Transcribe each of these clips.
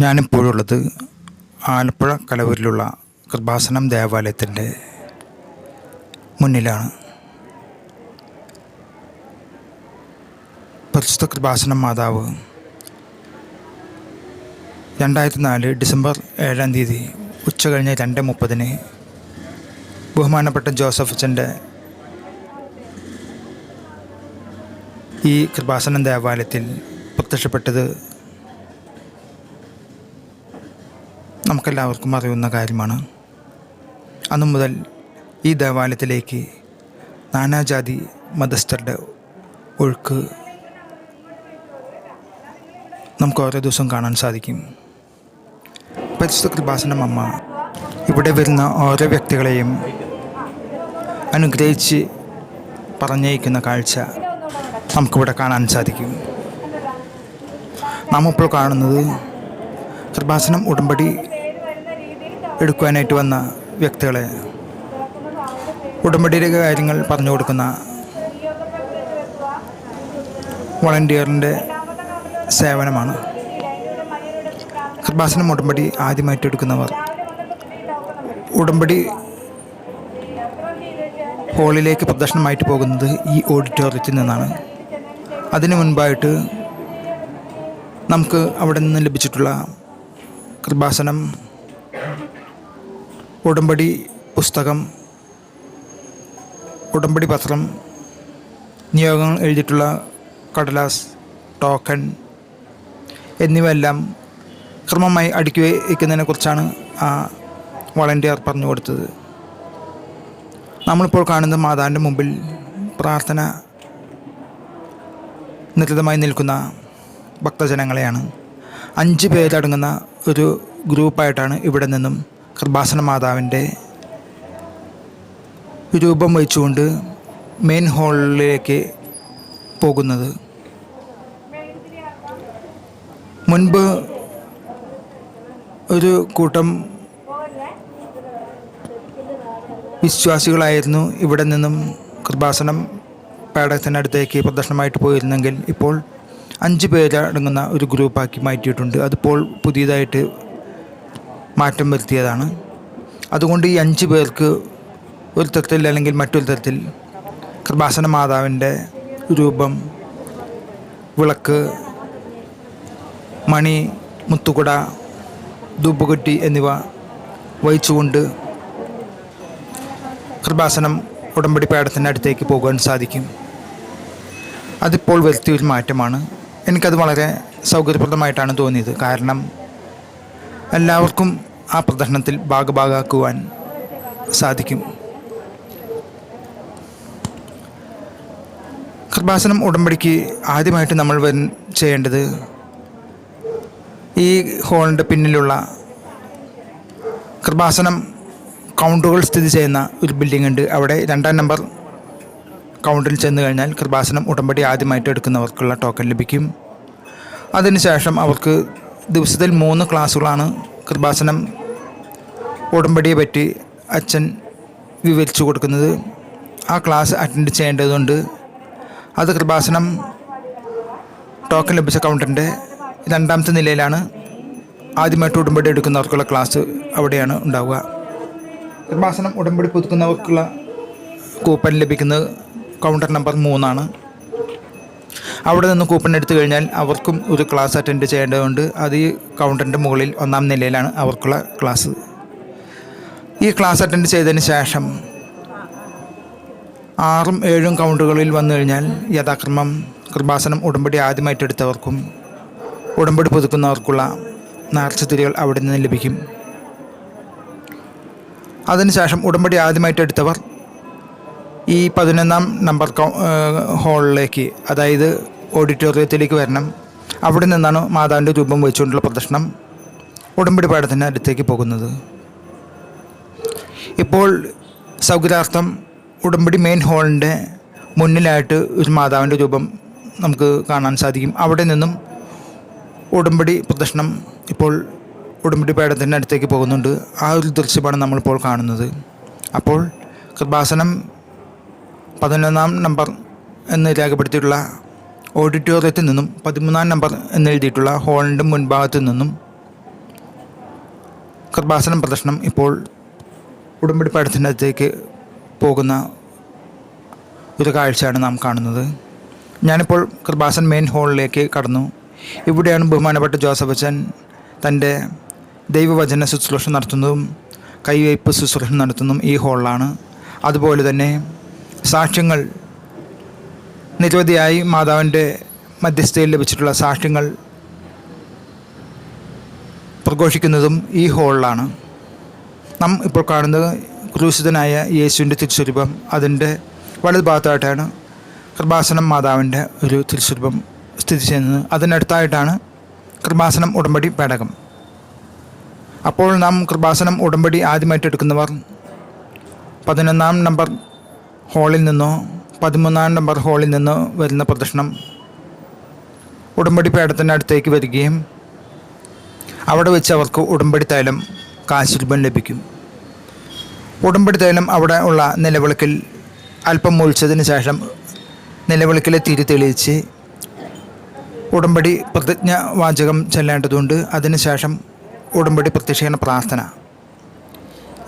ഞാനിപ്പോഴുള്ളത് ആലപ്പുഴ കലവൂരിലുള്ള കൃപാസനം ദേവാലയത്തിന്റെ മുന്നിലാണ്. പരിശുദ്ധ കൃപാസനം മാതാവ് രണ്ടായിരത്തി നാല് ഡിസംബർ ഏഴാം തീയതി ഉച്ച കഴിഞ്ഞ് രണ്ട് മുപ്പതിന് ബഹുമാനപ്പെട്ട ജോസഫ് അച്ഛന്റെ ഈ കൃപാസനം ദേവാലയത്തിൽ പ്രത്യക്ഷപ്പെട്ടത് നമുക്കെല്ലാവർക്കും അറിയുന്ന കാര്യമാണ്. അന്നു മുതൽ ഈ ദേവാലയത്തിലേക്ക് നാനാജാതി മതസ്ഥരുടെ ഒഴുക്ക് നമുക്ക് ഓരോ ദിവസം കാണാൻ സാധിക്കും. പരിശുദ്ധ കൃപാസനം അമ്മ ഇവിടെ വരുന്ന ഓരോ വ്യക്തികളെയും അനുഗ്രഹിച്ച് പറഞ്ഞയക്കുന്ന കാഴ്ച നമുക്കിവിടെ കാണാൻ സാധിക്കും. നാം ഇപ്പോൾ കാണുന്നത് കൃപാസനം ഉടമ്പടി എടുക്കുവാനായിട്ട് വന്ന വ്യക്തികളെ ഉടമ്പടിയുടെ കാര്യങ്ങൾ പറഞ്ഞു കൊടുക്കുന്ന വളണ്ടിയറിന്റെ സേവനമാണ്. കൃപാസനം ഉടമ്പടി ആദ്യമായിട്ട് എടുക്കുന്നവർ ഉടമ്പടി ഹോളിലേക്ക് പ്രദർശനമായിട്ട് പോകുന്നത് ഈ ഓഡിറ്റോറിയത്തിൽ നിന്നാണ്. അതിനു മുൻപായിട്ട് നമുക്ക് അവിടെ നിന്ന് ലഭിച്ചിട്ടുള്ള കൃപാസനം ഉടമ്പടി പുസ്തകം ഉടമ്പടി പത്രം നിയോഗങ്ങൾ എഴുതിയിട്ടുള്ള കടലാസ് ടോക്കൺ എന്നിവയെല്ലാം ക്രമമായി അടുക്കി വയ്ക്കുന്നതിനെ കുറിച്ചാണ് ആ വളണ്ടിയർ പറഞ്ഞു കൊടുത്തത്. നമ്മളിപ്പോൾ കാണുന്ന മാതാവിന്റെ മുമ്പിൽ പ്രാർത്ഥന നിരതമായി നിൽക്കുന്ന ഭക്തജനങ്ങളെയാണ്. അഞ്ച് പേരടങ്ങുന്ന ഒരു ഗ്രൂപ്പായിട്ടാണ് ഇവിടെ നിന്നും കൃപാസന മാതാവിന്റെ രൂപം വഹിച്ചുകൊണ്ട് മെയിൻ ഹാളിലേക്ക് പോകുന്നത്. മുൻപ് ഒരു കൂട്ടം വിശ്വാസികളായിരുന്നു ഇവിടെ നിന്നും കൃപാസനം പേടകത്തിനടുത്തേക്ക് പ്രദർശനമായിട്ട് പോയിരുന്നെങ്കിൽ ഇപ്പോൾ അഞ്ച് പേരടങ്ങുന്ന ഒരു ഗ്രൂപ്പാക്കി മാറ്റിയിട്ടുണ്ട്. അതിപ്പോൾ പുതിയതായിട്ട് മാറ്റം വരുത്തിയതാണ്. അതുകൊണ്ട് ഈ അഞ്ച് പേർക്ക് ഒരു തരത്തിൽ അല്ലെങ്കിൽ മറ്റൊരു തരത്തിൽ കൃപാസന മാതാവിന്റെ രൂപം വിളക്ക് മണി മുത്തുകുട ധൂപ്പുകുറ്റി എന്നിവ വഹിച്ചുകൊണ്ട് കൃപാസനം ഉടമ്പടി പേടത്തിന്റെ അടുത്തേക്ക് പോകാൻ സാധിക്കും. അതിപ്പോൾ വരുത്തിയ ഒരു മാറ്റമാണ്. എനിക്കത് വളരെ സൗകര്യപ്രദമായിട്ടാണ് തോന്നിയത്. കാരണം എല്ലാവർക്കും ആ പ്രദർശനത്തിൽ ഭാഗഭാഗാക്കുവാൻ സാധിക്കും. കൃപാസനം ഉടമ്പടിക്ക് ആദ്യമായിട്ട് നമ്മൾ വരും ചെയ്യേണ്ടത് ഈ ഹോളിന്റെ പിന്നിലുള്ള കൃപാസനം കൗണ്ടുകൾ സ്ഥിതി ചെയ്യുന്ന ഒരു ബിൽഡിംഗ് ഉണ്ട്. അവിടെ രണ്ടാം നമ്പർ കൗണ്ടിൽ ചെന്ന് കഴിഞ്ഞാൽ കൃപാസനം ഉടമ്പടി ആദ്യമായിട്ട് എടുക്കുന്നവർക്കുള്ള ടോക്കൺ ലഭിക്കും. അതിനുശേഷം അവർക്ക് ദിവസത്തിൽ മൂന്ന് ക്ലാസ്സുകളാണ് കൃപാസനം ഉടമ്പടിയെ പറ്റി അച്ഛൻ വിവരിച്ചു കൊടുക്കുന്നത്. ആ ക്ലാസ് അറ്റൻഡ് ചെയ്യേണ്ടതുണ്ട്. അത് കൃപാസനം ടോക്കൺ ലഭിച്ച കൗണ്ടറിന്റെ രണ്ടാമത്തെ നിലയിലാണ്. ആദ്യമായിട്ട് ഉടമ്പടി എടുക്കുന്നവർക്കുള്ള ക്ലാസ് അവിടെയാണ് ഉണ്ടാവുക. കൃപാസനം ഉടമ്പടി പുതുക്കുന്നവർക്കുള്ള കൂപ്പൺ ലഭിക്കുന്നത് കൗണ്ടർ നമ്പർ മൂന്നാണ്. അവിടെ നിന്ന് കൂപ്പൺ എടുത്തു കഴിഞ്ഞാൽ അവർക്കും ഒരു ക്ലാസ് അറ്റൻഡ് ചെയ്യേണ്ടതുണ്ട്. അത് ഈ കൗണ്ടറിന്റെ മുകളിൽ ഒന്നാം നിലയിലാണ് അവർക്കുള്ള ക്ലാസ് ഈ ക്ലാസ് അറ്റൻഡ് ചെയ്തതിന് ശേഷം ആറും ഏഴും കൗണ്ടറുകളിൽ വന്നു കഴിഞ്ഞാൽ യഥാക്രമം കൃപാസനം ഉടമ്പടി ആദ്യമായിട്ട് എടുത്തവർക്കും ഉടമ്പടി പുതുക്കുന്നവർക്കുള്ള നേർച്ചതിരികൾ അവിടെ നിന്ന് ലഭിക്കും. അതിനുശേഷം ഉടമ്പടി ആദ്യമായിട്ട് എടുത്തവർ ഈ പതിനൊന്നാം നമ്പർ ഹാളിലേക്ക് അതായത് ഓഡിറ്റോറിയത്തിലേക്ക് വരണം. അവിടെ നിന്നാണ് മാതാവിന്റെ രൂപം വെച്ചുകൊണ്ടുള്ള പ്രദർശനം ഉടമ്പടി പാടത്തിന് അടുത്തേക്ക് പോകുന്നത്. ഇപ്പോൾ സൗകര്യാർത്ഥം ഉടമ്പടി മെയിൻ ഹാളിന്റെ മുന്നിലായിട്ട് ഒരു മാതാവിന്റെ രൂപം നമുക്ക് കാണാൻ സാധിക്കും. അവിടെ നിന്നും ഉടമ്പടി പ്രദർശനം ഇപ്പോൾ ഉടമ്പടി പേടത്തിന്റെ അടുത്തേക്ക് പോകുന്നുണ്ട്. ആ ഒരു ദൃശ്യമാണ് നമ്മളിപ്പോൾ കാണുന്നത്. അപ്പോൾ കൃപാസനം പതിനൊന്നാം നമ്പർ എന്ന് രേഖപ്പെടുത്തിയിട്ടുള്ള ഓഡിറ്റോറിയത്തിൽ നിന്നും പതിമൂന്നാം നമ്പർ എന്നെഴുതിയിട്ടുള്ള ഹോളിന്റെ മുൻഭാഗത്തു നിന്നും കൃപാസനം പ്രദർശനം ഇപ്പോൾ ഉടമ്പടി പാടത്തിന്റെ അകത്തേക്ക് പോകുന്ന ഒരു കാഴ്ചയാണ് നാം കാണുന്നത്. ഞാനിപ്പോൾ കൃപാസൻ മെയിൻ ഹാളിലേക്ക് കടന്നു. ഇവിടെയാണ് ബഹുമാനപ്പെട്ട ജോസഫ് അച്ഛൻ തന്റെ ദൈവവചന ശുശ്രൂഷ നടത്തുന്നതും കൈവയ്പ് ശുശ്രൂഷ നടത്തുന്നതും ഈ ഹാളിലാണ്. അതുപോലെ തന്നെ സാക്ഷ്യങ്ങൾ നിരവധിയായി മാതാവിന്റെ മധ്യസ്ഥയിൽ ലഭിച്ചിട്ടുള്ള സാക്ഷ്യങ്ങൾ പ്രഘോഷിക്കുന്നതും ഈ ഹോളിലാണ്. നാം ഇപ്പോൾ കാണുന്നത് ക്രൂശിതനായ യേശുവിന്റെ തിരുസ്വരൂപം. അതിന്റെ വലത് ഭാഗത്തായിട്ടാണ് കൃപാസനം മാതാവിന്റെ ഒരു തിരുസ്വരൂപം സ്ഥിതി ചെയ്യുന്നത്. അതിനടുത്തായിട്ടാണ് കൃപാസനം ഉടമ്പടി പേടകം. അപ്പോൾ നാം കൃപാസനം ഉടമ്പടി ആദ്യമായിട്ട് എടുക്കുന്നവർ പതിനൊന്നാം നമ്പർ ഹോളിൽ നിന്നോ പതിമൂന്നാം നമ്പർ ഹാളിൽ നിന്ന് വരുന്ന പ്രദർശനം ഉടമ്പടി പേടത്തിന്റെ അടുത്തേക്ക് വരികയും അവിടെ വെച്ച് അവർക്ക് ഉടമ്പടി തൈലം കാശുരൂപം ലഭിക്കും. ഉടമ്പടി തൈലം അവിടെ ഉള്ള നിലവിളക്കിൽ അല്പം മുഴിച്ചതിന് ശേഷം നിലവിളക്കിലെ തിരി തെളിയിച്ച് ഉടമ്പടി പ്രതിജ്ഞ വാചകം ചെല്ലേണ്ടതുണ്ട്. അതിനുശേഷം ഉടമ്പടി പ്രത്യക്ഷീകരണ പ്രാർത്ഥന.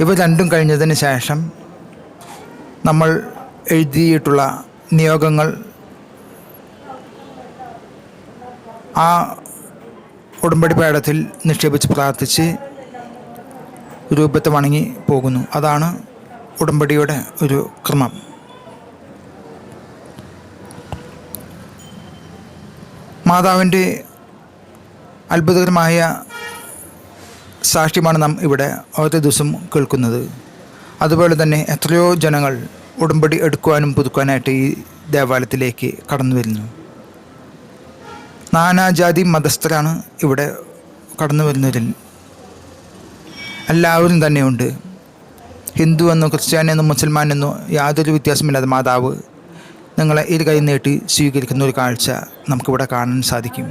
ഇവ രണ്ടും കഴിഞ്ഞതിന് ശേഷം നമ്മൾ എഴുതിയിട്ടുള്ള നിയോഗങ്ങൾ ആ ഉടമ്പടി പേടത്തിൽ നിക്ഷേപിച്ച് പ്രാർത്ഥിച്ച് രൂപത്തെ വണങ്ങി പോകുന്നു. അതാണ് ഉടമ്പടിയുടെ ഒരു ക്രമം. മാതാവിന്റെ അത്ഭുതകരമായ സാക്ഷ്യമാണ് നാം ഇവിടെ ഓരോ ദിവസം കേൾക്കുന്നത്. അതുപോലെ തന്നെ എത്രയോ ജനങ്ങൾ ഉടമ്പടി എടുക്കുവാനും പുതുക്കുവാനായിട്ട് ഈ ദേവാലയത്തിലേക്ക് കടന്നു വരുന്നു. നാനാജാതി മതസ്ഥരാണ് ഇവിടെ കടന്നു വരുന്നവരിൽ. എല്ലാവരും തന്നെയുണ്ട്. ഹിന്ദു എന്നോ ക്രിസ്ത്യാനിയെന്നോ മുസൽമാൻ എന്നോ യാതൊരു വ്യത്യാസമില്ലാതെ മാതാവ് നിങ്ങളെ ഇരു കൈ നീട്ടി സ്വീകരിക്കുന്ന ഒരു കാഴ്ച നമുക്കിവിടെ കാണാൻ സാധിക്കും.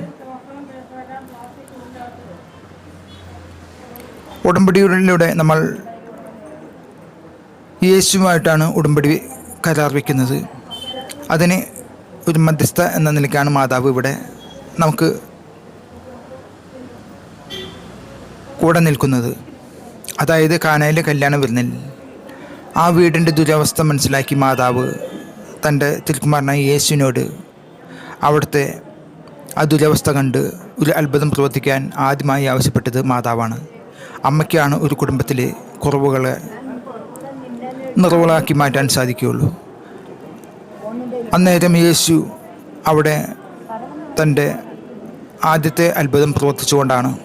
ഉടമ്പടിയിലൂടെ നമ്മൾ യേശുവുമായിട്ടാണ് ഉടമ്പടി കരാർ വയ്ക്കുന്നത് അതിന് ഒരു മധ്യസ്ഥ എന്ന നിലയ്ക്കാണ് മാതാവ് ഇവിടെ നമുക്ക് കൂടെ നിൽക്കുന്നത്. അതായത് കാനയിലെ കല്യാണം വരുന്നില്ല ആ വീടിന്റെ ദുരവസ്ഥ മനസ്സിലാക്കി മാതാവ് തന്റെ തിരുക്കുമാരനായ യേശുവിനോട് അവിടുത്തെ ആ ദുരവസ്ഥ കണ്ട് ഒരു അത്ഭുതം പ്രവർത്തിക്കാൻ ആദ്യമായി ആവശ്യപ്പെട്ടത് മാതാവാണ്. അമ്മയ്ക്കാണ് ഒരു കുടുംബത്തിലെ കുറവുകളെ നിറവുകളാക്കി മാറ്റാൻ സാധിക്കുകയുള്ളൂ. അന്നേരം യേശു അവിടെ തന്റെ ആദ്യത്തെ അത്ഭുതം പ്രവർത്തിച്ചുകൊണ്ടാണ്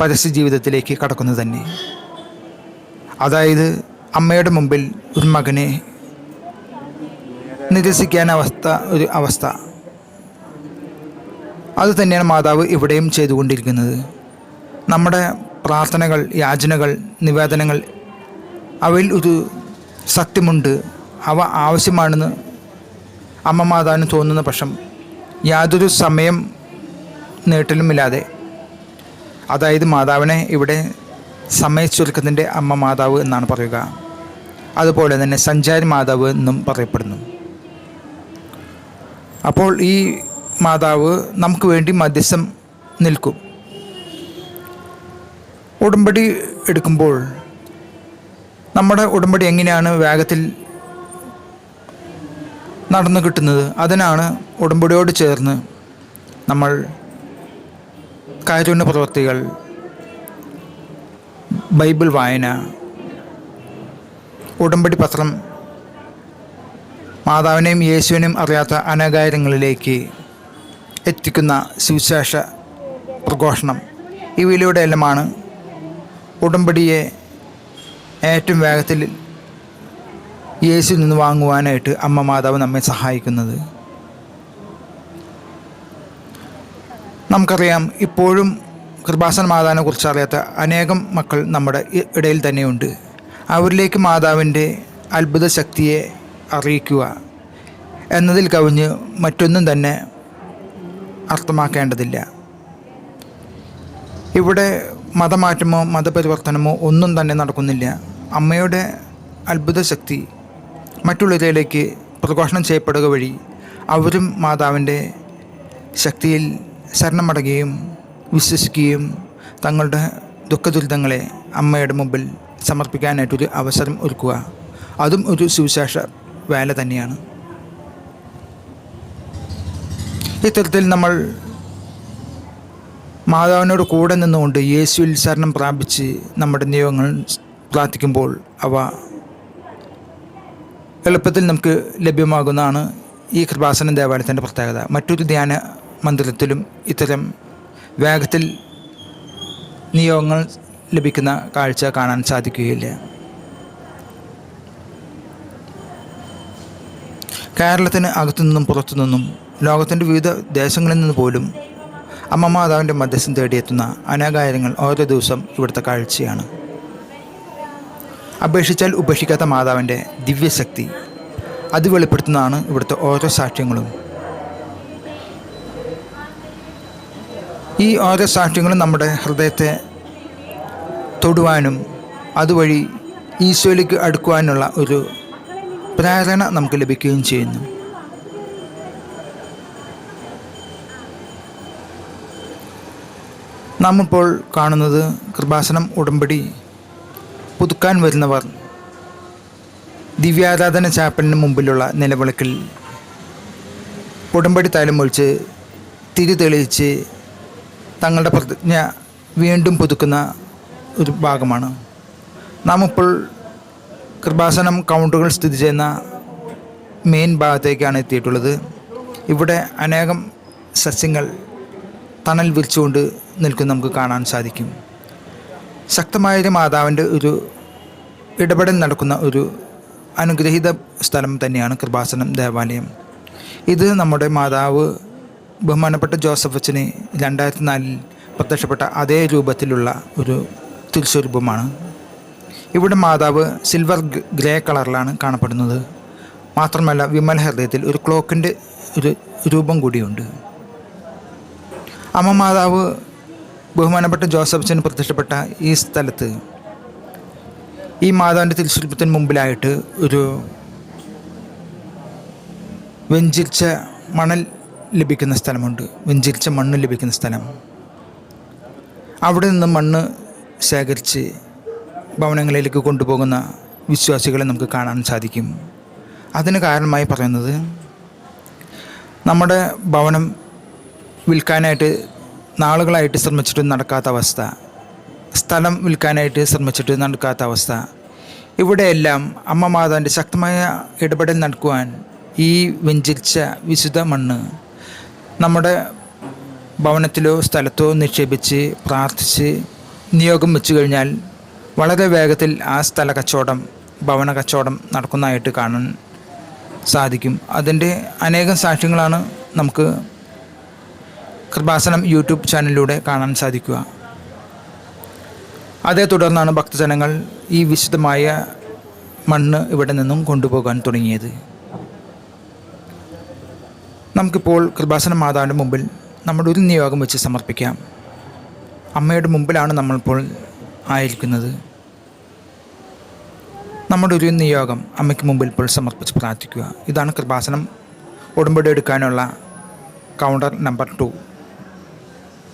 പരസ്യ ജീവിതത്തിലേക്ക് കടക്കുന്നത് തന്നെ. അതായത് അമ്മയുടെ മുമ്പിൽ ഒരു മകനെ നിരസിക്കാൻ അവസ്ഥ ഒരു അവസ്ഥ. അത് തന്നെയാണ് മാതാവ് ഇവിടെയും ചെയ്തുകൊണ്ടിരിക്കുന്നത്. നമ്മുടെ പ്രാർത്ഥനകൾ യാചനകൾ നിവേദനങ്ങൾ അവയിൽ ഒരു സത്യമുണ്ട് അവ ആവശ്യമാണെന്ന് അമ്മ മാതാവിന് തോന്നുന്ന പക്ഷം യാതൊരു സമയം നീട്ടലുമില്ലാതെ. അതായത് മാതാവിനെ ഇവിടെ സമയച്ചുരുക്കത്തിന്റെ അമ്മ മാതാവ് എന്നാണ് പറയുക. അതുപോലെ തന്നെ സഞ്ചാരി മാതാവ് എന്നും പറയപ്പെടുന്നു. അപ്പോൾ ഈ മാതാവ് നമുക്ക് വേണ്ടി മധ്യസ്ഥം നിൽക്കും. ഉടമ്പടി എടുക്കുമ്പോൾ നമ്മുടെ ഉടമ്പടി എങ്ങനെയാണ് വേഗത്തിൽ നടന്നു കിട്ടുന്നത്? അതിനാണ് ഉടമ്പടിയോട് ചേർന്ന് നമ്മൾ കാരുണ്യ പ്രവൃത്തികൾ ബൈബിൾ വായന ഉടമ്പടി പത്രം മാതാവിനെയും യേശുവിനെയും അറിയാത്ത അനകാര്യങ്ങളിലേക്ക് എത്തിക്കുന്ന സുവിശേഷ പ്രഘോഷണം. ഇവയിലൂടെയെല്ലാമാണ് ഉടമ്പടിയെ ഏറ്റവും വേഗത്തിൽ യേശുവിൽ നിന്ന് വാങ്ങുവാനായിട്ട് അമ്മ മാതാവ് നമ്മെ സഹായിക്കുന്നത്. നമുക്കറിയാം ഇപ്പോഴും കൃപാസന മാതാവിനെ കുറിച്ച് അറിയാത്ത അനേകം മക്കൾ നമ്മുടെ ഇടയിൽ തന്നെയുണ്ട്. അവരിലേക്ക് മാതാവിന്റെ അത്ഭുത ശക്തിയെ അറിയിക്കുക എന്നതിൽ കവിഞ്ഞ് മറ്റൊന്നും തന്നെ അർത്ഥമാക്കേണ്ടതില്ല. ഇവിടെ മതമാറ്റമോ മതപരിവർത്തനമോ ഒന്നും തന്നെ നടക്കുന്നില്ല. അമ്മയുടെ അത്ഭുത ശക്തി മറ്റുള്ളവരിലേക്ക് പ്രഘോഷണം ചെയ്യപ്പെടുക വഴി അവരും മാതാവിന്റെ ശക്തിയിൽ ശരണമടയുകയും വിശ്വസിക്കുകയും തങ്ങളുടെ ദുഃഖദുരിതങ്ങളെ അമ്മയുടെ മുമ്പിൽ സമർപ്പിക്കാനായിട്ടൊരു അവസരം ഒരുക്കുക. അതും ഒരു സുവിശേഷ വേല തന്നെയാണ്. ഇത്തരത്തിൽ നമ്മൾ മാതാവിനോട് കൂടെ നിന്നുകൊണ്ട് യേശുവിൽ ശരണം പ്രാപിച്ച് നമ്മുടെ നിയോഗങ്ങൾ പ്രാർത്ഥിക്കുമ്പോൾ അവ എളുപ്പത്തിൽ നമുക്ക് ലഭ്യമാകുന്നതാണ് ഈ കൃപാസനം ദേവാലയത്തിന്റെ പ്രത്യേകത. മറ്റൊരു ധ്യാന മന്ദിരത്തിലും ഇത്തരം വേഗത്തിൽ നിയോഗങ്ങൾ ലഭിക്കുന്ന കാഴ്ച കാണാൻ സാധിക്കുകയില്ല. കേരളത്തിന് അകത്തുനിന്നും പുറത്തുനിന്നും ലോകത്തിന്റെ വിവിധ ദേശങ്ങളിൽ നിന്ന് പോലും അമ്മമാതാവിന്റെ മധ്യസ്ഥം തേടിയെത്തുന്ന അനേകായിരങ്ങൾ ഓരോ ദിവസം ഇവിടുത്തെ കാഴ്ചയാണ്. അപേക്ഷിച്ചാൽ ഉപേക്ഷിക്കാത്ത മാതാവിന്റെ ദിവ്യശക്തി. അത് വെളിപ്പെടുത്തുന്നതാണ് ഇവിടുത്തെ ഓരോ സാക്ഷ്യങ്ങളും. ഈ ഓരോ സാക്ഷ്യങ്ങളും നമ്മുടെ ഹൃദയത്തെ തൊടുവാനും അതുവഴി ഈശോയിലേക്ക് അടുക്കുവാനുള്ള ഒരു പ്രേരണ നമുക്ക് ലഭിക്കുകയും ചെയ്യുന്നു. നാം ഇപ്പോൾ കാണുന്നത് കൃപാസനം ഉടമ്പടി പുതുക്കാൻ വരുന്നവർ ദിവ്യാരാധന ചാപ്പലിന് മുമ്പിലുള്ള നിലവിളക്കിൽ ഉടമ്പടി തൈലം ഒഴിച്ച് തിരി തെളിയിച്ച് തങ്ങളുടെ പ്രതിജ്ഞ വീണ്ടും പുതുക്കുന്ന ഒരു ഭാഗമാണ്. നാം ഇപ്പോൾ കൃപാസനം കൗണ്ടറുകൾ സ്ഥിതി ചെയ്യുന്ന മെയിൻ ഭാഗത്തേക്കാണ് എത്തിയിട്ടുള്ളത്. ഇവിടെ അനേകം സസ്യങ്ങൾ തണൽ വിരിച്ചുകൊണ്ട് നിൽക്കുന്ന നമുക്ക് കാണാൻ സാധിക്കും. ശക്തമായൊരു മാതാവിന്റെ ഒരു ഇടപെടൽ നടക്കുന്ന ഒരു അനുഗ്രഹീത സ്ഥലം തന്നെയാണ് കൃപാസനം ദേവാലയം. ഇത് നമ്മുടെ മാതാവ് ബഹുമാനപ്പെട്ട ജോസഫ് അച്ഛന് രണ്ടായിരത്തി നാലിൽ പ്രത്യക്ഷപ്പെട്ട അതേ രൂപത്തിലുള്ള ഒരു തിരുസ്വരൂപമാണ്. ഇവിടെ മാതാവ് സിൽവർ ഗ്രേ കളറിലാണ് കാണപ്പെടുന്നത്. മാത്രമല്ല വിമല ഹൃദയത്തിൽ ഒരു ക്ലോക്കിന്റെ ഒരു രൂപം കൂടിയുണ്ട്. അമ്മ മാതാവ് ബഹുമാനപ്പെട്ട ജോസഫ്സിന് പ്രത്യക്ഷപ്പെട്ട ഈ സ്ഥലത്ത് ഈ മാതാവിന്റെ തിരുശില്പത്തിന് മുമ്പിലായിട്ട് ഒരു വെഞ്ചിരിച്ച മണൽ ലഭിക്കുന്ന സ്ഥലമുണ്ട്. വെഞ്ചിരിച്ച മണ്ണ് ലഭിക്കുന്ന സ്ഥലം. അവിടെ നിന്ന് മണ്ണ് ശേഖരിച്ച് ഭവനങ്ങളിലേക്ക് കൊണ്ടുപോകുന്ന വിശ്വാസികളെ നമുക്ക് കാണാൻ സാധിക്കും. അതിന് കാരണമായി പറയുന്നത് നമ്മുടെ ഭവനം വിൽക്കാനായിട്ട് നാളുകളായിട്ട് ശ്രമിച്ചിട്ട് നടക്കാത്ത അവസ്ഥ. സ്ഥലം വിൽക്കാനായിട്ട് ശ്രമിച്ചിട്ട് നടക്കാത്ത അവസ്ഥ. ഇവിടെയെല്ലാം അമ്മ മാതാവിന്റെ ശക്തമായ ഇടപെടൽ നടക്കുവാൻ ഈ വെഞ്ചരിച്ച വിശുദ്ധ മണ്ണ് നമ്മുടെ ഭവനത്തിലോ സ്ഥലത്തോ നിക്ഷേപിച്ച് പ്രാർത്ഥിച്ച് നിയോഗം വെച്ചു കഴിഞ്ഞാൽ വളരെ വേഗത്തിൽ ആ സ്ഥല കച്ചവടം ഭവന കച്ചവടം നടക്കുന്നതായിട്ട് കാണാൻ സാധിക്കും. അതിന്റെ അനേകം സാക്ഷ്യങ്ങളാണ് നമുക്ക് കൃപാസനം യൂട്യൂബ് ചാനലിലൂടെ കാണാൻ സാധിക്കുക. അതേ തുടർന്നാണ് ഭക്തജനങ്ങൾ ഈ വിശുദ്ധമായ മണ്ണ് ഇവിടെ നിന്നും കൊണ്ടുപോകാൻ തുടങ്ങിയത്. നമുക്കിപ്പോൾ കൃപാസന മാതാവിന്റെ മുമ്പിൽ നമ്മുടെ ഒരു നിയോഗം വെച്ച് സമർപ്പിക്കാം. അമ്മയുടെ മുമ്പിലാണ് നമ്മളിപ്പോൾ ആയിരിക്കുന്നത്. നമ്മുടെ ഒരു നിയോഗം അമ്മയ്ക്ക് മുമ്പിൽ ഇപ്പോൾ സമർപ്പിച്ച് പ്രാർത്ഥിക്കുക. ഇതാണ് കൃപാസനം. ഉടമ്പടി എടുക്കാനുള്ള കൗണ്ടർ നമ്പർ ടു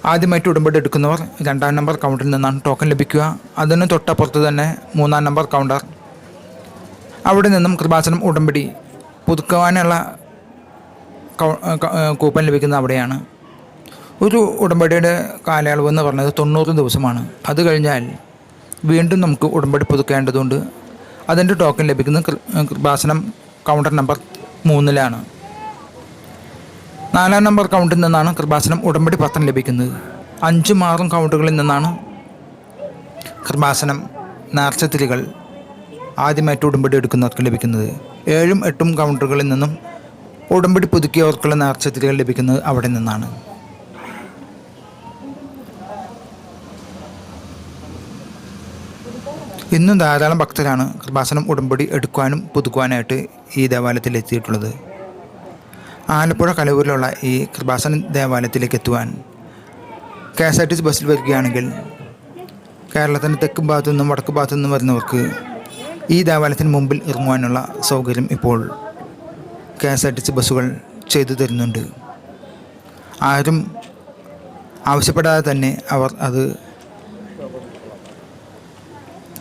ആദ്യമായിട്ട് ഉടമ്പടി എടുക്കുന്നവർ രണ്ടാം നമ്പർ കൗണ്ടറിൽ നിന്നാണ് ടോക്കൺ ലഭിക്കുക. അതിന് തൊട്ടപ്പുറത്ത് തന്നെ മൂന്നാം നമ്പർ കൗണ്ടർ അവിടെ നിന്നും കൃപാസനം ഉടമ്പടി പുതുക്കുവാനുള്ള കൂപ്പൺ ലഭിക്കുന്നത് അവിടെയാണ്. ഒരു ഉടമ്പടിയുടെ കാലയളവ് എന്ന് പറഞ്ഞത് തൊണ്ണൂറ് ദിവസമാണ്. അത് കഴിഞ്ഞാൽ വീണ്ടും നമുക്ക് ഉടമ്പടി പുതുക്കേണ്ടതുണ്ട്. അതിന്റെ ടോക്കൺ ലഭിക്കുന്നത് കൃപാസനം കൗണ്ടർ നമ്പർ മൂന്നിലാണ്. നാലാം നമ്പർ കൗണ്ടിൽ നിന്നാണ് കൃപാസനം ഉടമ്പടി പത്രം ലഭിക്കുന്നത്. അഞ്ചും ആറും കൗണ്ടുകളിൽ നിന്നാണ് കൃപാസനം നേർച്ചത്തിരികൾ ആദ്യമായിട്ട് ഉടമ്പടി എടുക്കുന്നവർക്ക് ലഭിക്കുന്നത്. ഏഴും എട്ടും കൗണ്ടറുകളിൽ നിന്നും ഉടമ്പടി പുതുക്കിയവർക്കുള്ള നേർച്ചത്തിരികൾ ലഭിക്കുന്നത് അവിടെ നിന്നാണ്. ഇന്നും ധാരാളം ഭക്തരാണ് കൃപാസനം ഉടമ്പടി എടുക്കുവാനും പുതുക്കുവാനായിട്ട് ഈ ദേവാലയത്തിൽ എത്തിയിട്ടുള്ളത്. ആലപ്പുഴ കലവൂരിലുള്ള ഈ കൃപാസന ദേവാലയത്തിലേക്ക് എത്തുവാൻ K S R T C ബസ്സിൽ വരികയാണെങ്കിൽ കേരളത്തിന്റെ തെക്ക് ഭാഗത്തു നിന്നും വടക്ക് ഭാഗത്തു നിന്നും വരുന്നവർക്ക് ഈ ദേവാലയത്തിന് മുമ്പിൽ ഇറങ്ങുവാനുള്ള സൗകര്യം ഇപ്പോൾ K S R T C ബസ്സുകൾ ചെയ്തു തരുന്നുണ്ട്. ആരും ആവശ്യപ്പെടാതെ തന്നെ അവർ അത്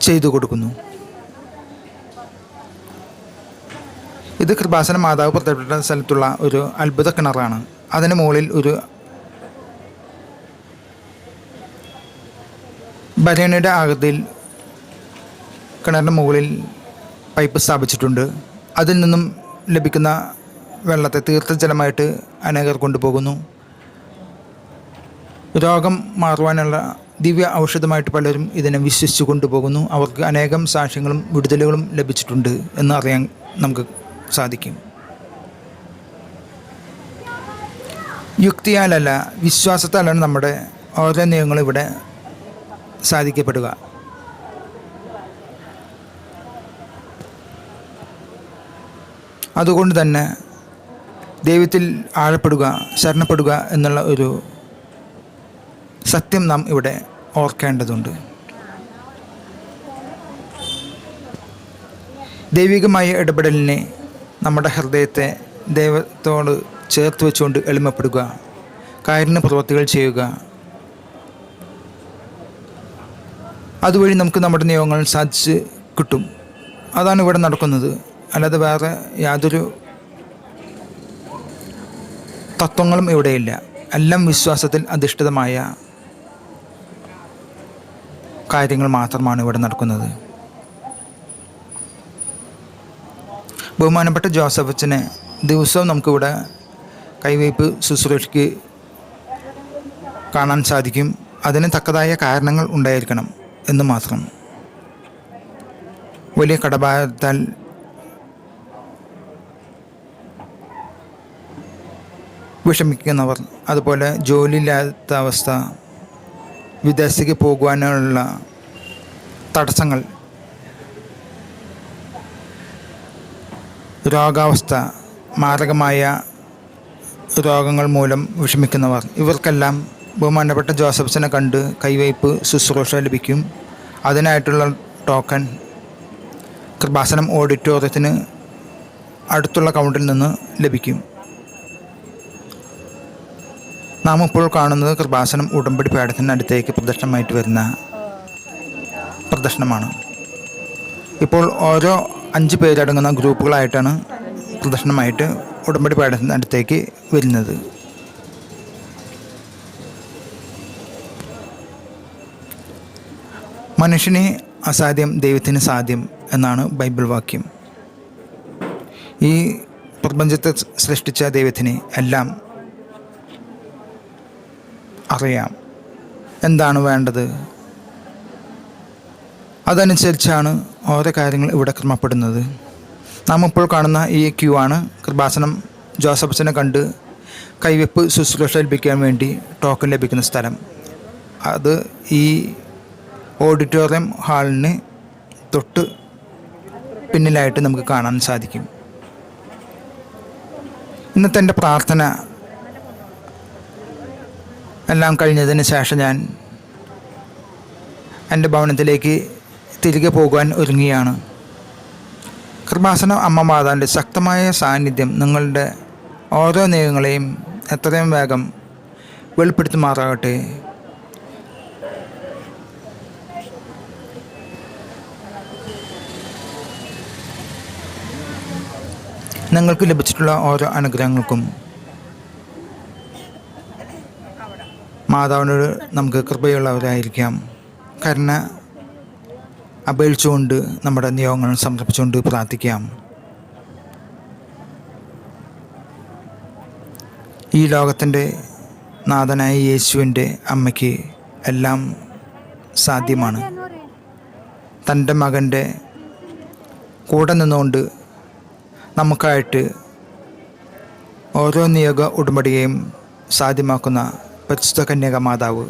ചെയ്തു കൊടുക്കുന്നു. ഇത് കൃപാസന മാതാവ് പ്രത്യക്ഷപ്പെട്ട സ്ഥലത്തുള്ള ഒരു അത്ഭുത കിണറാണ്. അതിന് മുകളിൽ ഒരു ബരേണിയുടെ ആകൃതിയിൽ കിണറിന് മുകളിൽ പൈപ്പ് സ്ഥാപിച്ചിട്ടുണ്ട്. അതിൽ നിന്നും ലഭിക്കുന്ന വെള്ളത്തെ തീർത്ഥജലമായിട്ട് അനേകർ കൊണ്ടുപോകുന്നു. രോഗം മാറുവാനുള്ള ദിവ്യ ഔഷധമായിട്ട് പലരും ഇതിനെ വിശ്വസിച്ച് കൊണ്ടുപോകുന്നു. അവർക്ക് അനേകം സാക്ഷ്യങ്ങളും വിടുതലുകളും ലഭിച്ചിട്ടുണ്ട് എന്ന് അറിയാൻ നമുക്ക് സാധിക്കും. യുക്തിയാലല്ല വിശ്വാസത്താലാണ് നമ്മുടെ ഓരോ നിയമങ്ങളും ഇവിടെ സാധിക്കപ്പെടുക. അതുകൊണ്ട് തന്നെ ദൈവത്തിൽ ആഴപ്പെടുക ശരണപ്പെടുക എന്നുള്ള ഒരു സത്യം നാം ഇവിടെ ഓർക്കേണ്ടതുണ്ട്. ദൈവികമായ ഇടപെടലിനെ നമ്മുടെ ഹൃദയത്തെ ദൈവത്തോട് ചേർത്ത് വെച്ചുകൊണ്ട് എളിമപ്പെടുക. കാരുണ്യ പ്രവൃത്തികൾ ചെയ്യുക. അതുവഴി നമുക്ക് നമ്മുടെ നിയമങ്ങൾ സാധിച്ച് കിട്ടും. അതാണ് ഇവിടെ നടക്കുന്നത്. അല്ലാതെ വേറെ യാതൊരു തത്വങ്ങളും ഇവിടെയില്ല. എല്ലാം വിശ്വാസത്തിൽ അധിഷ്ഠിതമായ കാര്യങ്ങൾ മാത്രമാണ് ഇവിടെ നടക്കുന്നത്. ബഹുമാനപ്പെട്ട ജോസഫ് അച്ഛനെ ദിവസവും നമുക്കിവിടെ കൈവയ്പ് ശുശ്രൂഷയ്ക്ക് കാണാൻ സാധിക്കും. അതിന് തക്കതായ കാരണങ്ങൾ ഉണ്ടായിരിക്കണം എന്ന് മാത്രം. വലിയ കടബാധത്താൽ വിഷമിക്കുന്നവർ അതുപോലെ ജോലിയില്ലാത്ത അവസ്ഥ വിദേശത്തേക്ക് പോകുവാനുള്ള തടസ്സങ്ങൾ രോഗാവസ്ഥ മാരകമായ രോഗങ്ങൾ മൂലം വിഷമിക്കുന്നവർ. ഇവർക്കെല്ലാം ബഹുമാനപ്പെട്ട ജോസഫ്സിനെ കണ്ട് കൈവയ്പ് ശുശ്രൂഷ ലഭിക്കും. അതിനായിട്ടുള്ള ടോക്കൺ കൃപാസനം ഓഡിറ്റോറിയത്തിന് അടുത്തുള്ള കൗണ്ടിൽ നിന്ന് ലഭിക്കും. നാം ഇപ്പോൾ കാണുന്നത് കൃപാസനം ഉടമ്പടി പേടത്തിന് അടുത്തേക്ക് പ്രദക്ഷിണമായിട്ട് വരുന്ന പ്രദർശനമാണ്. ഇപ്പോൾ ഓരോ അഞ്ച് പേരടങ്ങുന്ന ഗ്രൂപ്പുകളായിട്ടാണ് പ്രദർശനമായിട്ട് ഉടമ്പടി പേടത്തിന് അടുത്തേക്ക് വരുന്നത്. മനുഷ്യനെ അസാധ്യം ദൈവത്തിന് സാധ്യം എന്നാണ് ബൈബിൾ വാക്യം. ഈ പ്രപഞ്ചത്തെ സൃഷ്ടിച്ച ദൈവത്തിന് എല്ലാം അറിയാം. എന്താണ് വേണ്ടത്? അതനുസരിച്ചാണ് ഓരോ കാര്യങ്ങൾ ഇവിടെ ക്രമപ്പെടുന്നത്. നാം ഇപ്പോൾ കാണുന്ന ഈ ക്യൂ ആണ് കൃപാസനം ജോസഫ്സിനെ കണ്ട് കൈവെപ്പ് ശുശ്രൂഷ ലഭിക്കാൻ വേണ്ടി ടോക്കൺ ലഭിക്കുന്ന സ്ഥലം. അത് ഈ ഓഡിറ്റോറിയം ഹാളിന് തൊട്ട് പിന്നിലായിട്ട് നമുക്ക് കാണാൻ സാധിക്കും. ഇന്നത്തെ എന്റെ പ്രാർത്ഥന എല്ലാം കഴിഞ്ഞതിന് ശേഷം ഞാൻ എന്റെ ഭവനത്തിലേക്ക് തിരികെ പോകുവാൻ ഒരുങ്ങിയാണ് കൃപാസന അമ്മ മാതാവിന്റെ ശക്തമായ സാന്നിധ്യം നിങ്ങളുടെ ഓരോ നീക്കങ്ങളെയും എത്രയും വേഗം വെളിപ്പെടുത്തുമാറാകട്ടെ. നിങ്ങൾക്ക് ലഭിച്ചിട്ടുള്ള ഓരോ അനുഗ്രഹങ്ങൾക്കും മാതാവിനോട് നമുക്ക് കൃപയുള്ളവരായിരിക്കാം. കരുണ അപേക്ഷിച്ചുകൊണ്ട് നമ്മുടെ നിയോഗങ്ങൾ സമർപ്പിച്ചുകൊണ്ട് പ്രാർത്ഥിക്കാം. ഈ ലോകത്തിന്റെ നാഥനായ യേശുവിന്റെ അമ്മയ്ക്ക് എല്ലാം സാധ്യമാണ്. തന്റെ മകന്റെ കൂടെ നിന്നുകൊണ്ട് നമുക്കായിട്ട് ഓരോ നിയോഗ ഉടമ്പടിയെയും സാധ്യമാക്കുന്ന പരിശുദ്ധ കന്യക മാതാവ്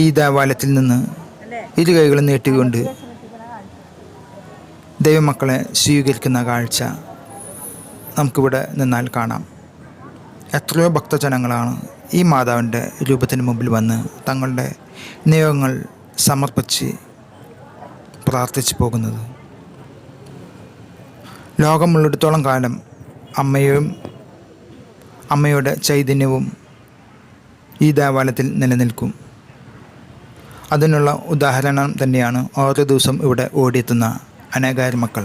ഈ ദേവാലയത്തിൽ നിന്ന് ഇരു കൈകളും നീട്ടിക്കൊണ്ട് ദൈവമക്കളെ സ്വീകരിക്കുന്ന കാഴ്ച നമുക്കിവിടെ നിന്നാൽ കാണാം. എത്രയോ ഭക്തജനങ്ങളാണ് ഈ മാതാവിന്റെ രൂപത്തിന് മുമ്പിൽ വന്ന് തങ്ങളുടെ നിയോഗങ്ങൾ സമർപ്പിച്ച് പ്രാർത്ഥിച്ചു പോകുന്നത്. ലോകമുള്ളിടത്തോളം കാലം അമ്മയും അമ്മയുടെ ചൈതന്യവും ഈ ദേവാലയത്തിൽ നിലനിൽക്കും. അതിനുള്ള ഉദാഹരണം തന്നെയാണ് ഓരോ ദിവസം ഇവിടെ ഓടിയെത്തുന്ന അനേകായിരം മക്കൾ.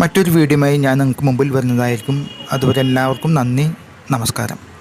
മറ്റൊരു വീഡിയോയുമായി ഞാൻ നിങ്ങൾക്ക് മുമ്പിൽ വരുന്നതായിരിക്കും. അതുവരെ എല്ലാവർക്കും നന്ദി നമസ്കാരം.